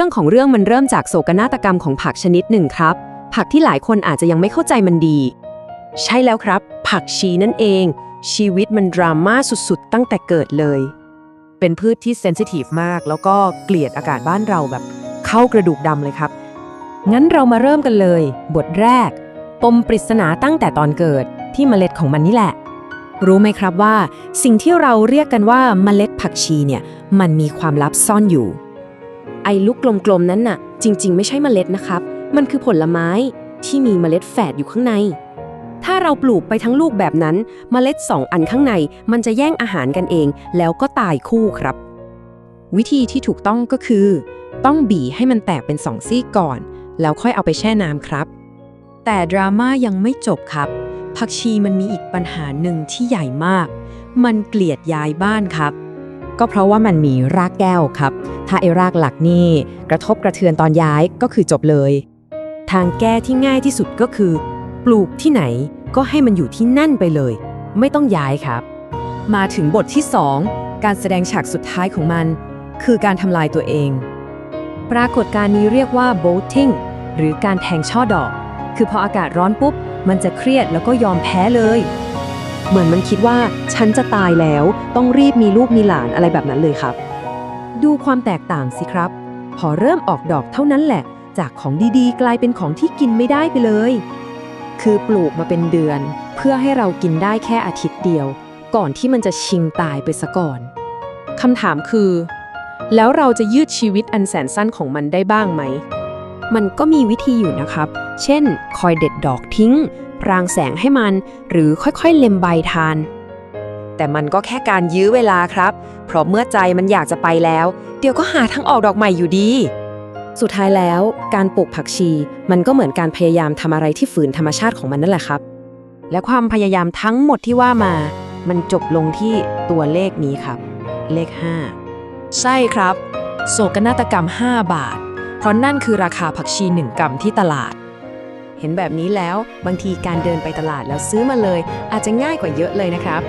รื่องของเรื่องมันเริ่มจากโศกนาฏกรรมของผักชนิดหนึ่งครับ ผักที่หลายคนอาจจะยังไม่เข้าใจมันดี ใช่แล้วครับ ผักชีนั่นเอง ชีวิตมันดราม่าสุดๆ ตั้งแต่เกิดเลย เป็นพืชที่เซนซิทีฟมาก แล้วก็เกลียดอากาศบ้านเราแบบเข้ากระดูกดำเลยครับ งั้นเรามาเริ่มกันเลย บทแรก ปมปริศนาตั้งแต่ตอนเกิดที่เมล็ดของมันนี่แหละรู้ไหมครับว่า สิ่งที่เราเรียกกันว่าเมล็ดผักชีเนี่ย มันมีความลับซ่อนอยู่ อลูกกลมๆนั้นน่ะ จริง ๆ ไม่ใช่เมล็ดนะครับ มันคือผลไม้ที่มีเมล็ดแฝดอยู่ข้างใน ถ้าเราปลูกไปทั้งลูกแบบนั้น เมล็ดสองอันข้างในมันจะแย่งอาหารกันเอง แล้วก็ตายคู่ครับ วิธีที่ถูกต้องก็คือ ต้องบีให้มันแตกเป็นสองซี่ก่อน แล้วค่อยเอาไปแช่น้ำครับ แต่ดราม่ายังไม่จบครับ ผักชีมันมีอีกปัญหาหนึ่งที่ใหญ่มาก มันเกลียดย้ายบ้านครับ ก็เพราะว่ามันมีรากแก้วครับ ถ้าไอ้รากหลักนี่กระทบกระเทือนตอนย้ายก็คือจบเลย ทางแก้ที่ง่ายที่สุดก็คือ ปลูกที่ไหนก็ให้มันอยู่ที่นั่นไปเลย ไม่ต้องย้ายครับ มาถึงบทที่ 2 การแสดงฉากสุดท้ายของมัน คือการทำลายตัวเอง ปรากฏการณ์นี้เรียกว่า bolting หรือการแทงช่อดอก คือพออากาศร้อนปุ๊บ มันจะเครียดแล้วก็ยอมแพ้เลย เหมือนมันคิดว่าฉันจะตายแล้ว ต้องรีบมีลูกมีหลานอะไรแบบนั้นเลยครับ ดูความแตกต่างสิครับ พอเริ่มออกดอกเท่านั้นแหละ จากของดีๆ กลายเป็นของที่กินไม่ได้ไปเลย คือปลูกมาเป็นเดือน เพื่อให้เรากินได้แค่อาทิตย์เดียว ก่อนที่มันจะชิงตายไปซะก่อนคำถามคือ แล้วเราจะยืดชีวิตอันแสนสั้นของมันได้บ้างไหมมันก็มีวิธีอยู่นะครับ เช่น คอยเด็ดดอกทิ้ง พรางแสงให้มันหรือค่อยๆเล็มใบทาน แต่มันก็แค่การยื้อเวลาครับ เพราะเมื่อใจมันอยากจะไปแล้ว เดี๋ยวก็หาทางออกดอกใหม่อยู่ดี สุดท้ายแล้ว การปลูกผักชีมันก็เหมือนการพยายามทำอะไรที่ฝืนธรรมชาติของมันนั่นแหละครับ และความพยายามทั้งหมดที่ว่ามา มันจบลงที่ตัวเลขนี้ครับ เลข 5 ใช่ครับ โศกนาฏกรรม 5 บาท เพราะนั่นคือราคาผักชี 1กรัมที่ตลาด เห็นแบบนี้แล้ว บางทีการเดินไปตลาดแล้วซื้อมาเลย อาจจะง่ายกว่าเยอะเลยนะครับ